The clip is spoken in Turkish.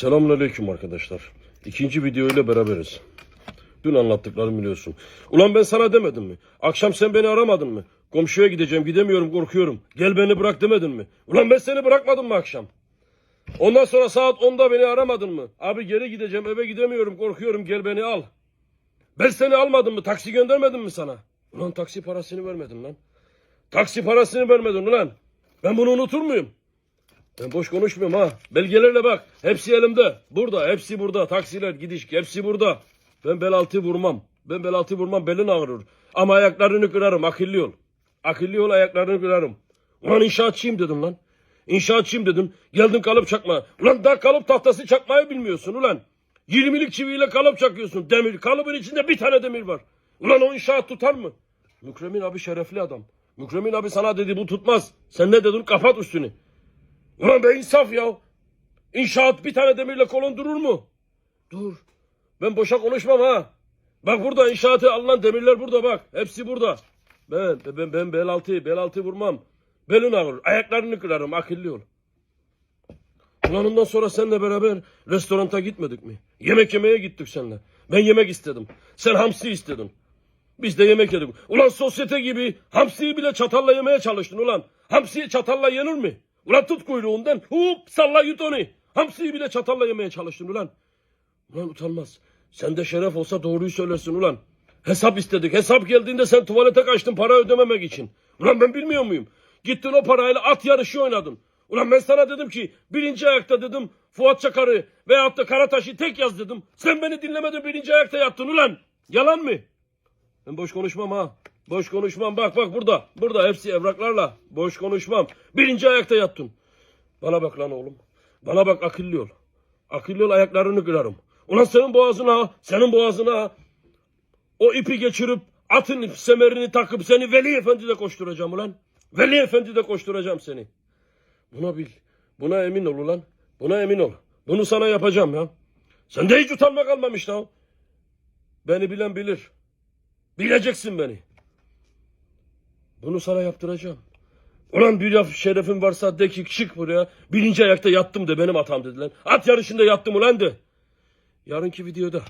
Selamünaleyküm arkadaşlar. İkinci video ile beraberiz. Dün anlattıklarımı biliyorsun. Ulan ben sana demedim mi? Akşam sen beni aramadın mı? Komşuya gideceğim gidemiyorum korkuyorum. Gel beni bırak demedin mi? Ulan ben seni bırakmadım mı akşam? Ondan sonra saat 10'da beni aramadın mı? Abi geri gideceğim eve gidemiyorum korkuyorum gel beni al. Ben seni almadım mı? Taksi göndermedim mi sana? Ulan taksi parasını vermedin lan. Taksi parasını vermedin ulan. Ben bunu unutur muyum? Ben boş konuşmuyorum ha. Belgelerle bak. Hepsi elimde. Burada. Hepsi burada. Taksiler gidiş. Hepsi burada. Ben bel altı vurmam. Ben bel altı vurmam. Belin ağrır. Ama ayaklarını kırarım. Akıllı ol. Akıllı ol ayaklarını kırarım. Ulan inşaatçıyım dedim lan. İnşaatçıyım dedim. Geldin kalıp çakma. Ulan daha kalıp tahtası çakmayı bilmiyorsun ulan. 20'lik çiviyle kalıp çakıyorsun. Demir. Kalıbın içinde bir tane demir var. Ulan o inşaat tutar mı? Mükremin abi şerefli adam. Mükremin abi sana dedi bu tutmaz. Sen ne dedin? Kapat üstünü. Ulan be insaf ya. İnşaat bir tane demirle kolon durur mu? Dur. Ben boşa konuşmam ha. Bak burada inşaatı alınan demirler burada bak. Hepsi burada. Ben ben ben bel altı bel altı vurmam. Belin ağrır. Ayaklarını kırarım. Akıllı ol. Ulan ondan sonra seninle beraber restoranta gitmedik mi? Yemek yemeye gittik seninle. Ben yemek istedim. Sen hamsi istedin. Biz de yemek yedik. Ulan sosyete gibi hamsiyi bile çatalla yemeye çalıştın ulan. Hamsiyi çatalla yenir mi? Ulan tut kuyruğundan hup salla yut onu. Hamsiyi bile çatalla yemeye çalıştın ulan. Ulan utanmaz. Sende şeref olsa doğruyu söylersin ulan. Hesap istedik. Hesap geldiğinde sen tuvalete kaçtın para ödememek için. Ulan ben bilmiyor muyum? Gittin o parayla at yarışı oynadın. Ulan ben sana dedim ki birinci ayakta dedim Fuat Çakar'ı veyahut da Karataş'ı tek yaz dedim. Sen beni dinlemedin birinci ayakta yattın ulan. Yalan mı? Ben boş konuşmam ha. Boş konuşmam. Bak bak burada. Burada hepsi evraklarla. Boş konuşmam. Birinci ayakta yattın. Bana bak lan oğlum. Bana bak akıllı ol. Akıllı ol ayaklarını kırarım. Ulan senin boğazına, senin boğazına o ipi geçirip atın semerini takıp seni Veli Efendi'de koşturacağım ulan. Veli Efendi'de koşturacağım seni. Buna bil. Buna emin ol ulan. Buna emin ol. Bunu sana yapacağım ya. Sende hiç utanma kalmamış lan. Beni bilen bilir. Bileceksin beni. Bunu sana yaptıracağım. Ulan bir laf şerefin varsa de ki çık buraya. Birinci ayakta yattım de benim hatam dediler. At yarışında yattım ulan de. Yarınki videoda